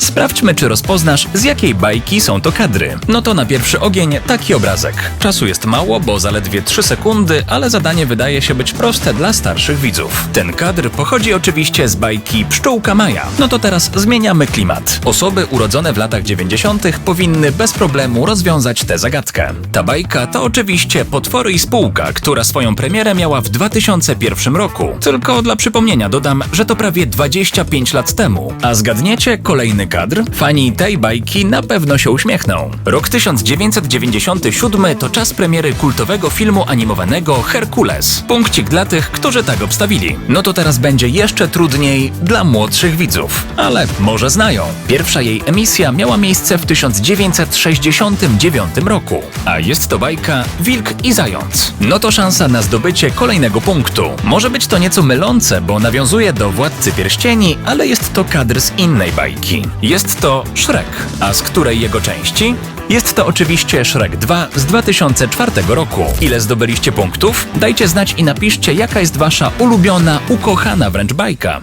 Sprawdźmy, czy rozpoznasz, z jakiej bajki są to kadry. No to na pierwszy ogień taki obrazek. Czasu jest mało, bo zaledwie 3 sekundy, ale zadanie wydaje się być proste dla starszych widzów. Ten kadr pochodzi oczywiście z bajki Pszczółka Maja. No to teraz zmieniamy klimat. Osoby urodzone w latach 90. powinny bez problemu rozwiązać tę zagadkę. Ta bajka to oczywiście Potwory i Spółka, która swoją premierę miała w 2001 roku. Tylko dla przypomnienia dodam, że to prawie 25 lat temu. A zgadniecie kolejny kadr? Fani tej bajki na pewno się uśmiechną. Rok 1997 to czas premiery kultowego filmu animowanego Herkules. Punkcik dla tych, którzy tak obstawili. No to teraz będzie jeszcze trudniej dla młodszych widzów. Ale może znają. Pierwsza jej emisja miała miejsce w 1969 roku. A jest to bajka Wilk i Zając. No to szansa na zdobycie kolejnego punktu. Może być to nieco mylące, bo nawiązuje do Władcy Pierścieni, ale jest to kadr z innej bajki. Jest to Shrek. A z której jego części? Jest to oczywiście Shrek 2 z 2004 roku. Ile zdobyliście punktów? Dajcie znać i napiszcie, jaka jest wasza ulubiona, ukochana wręcz bajka.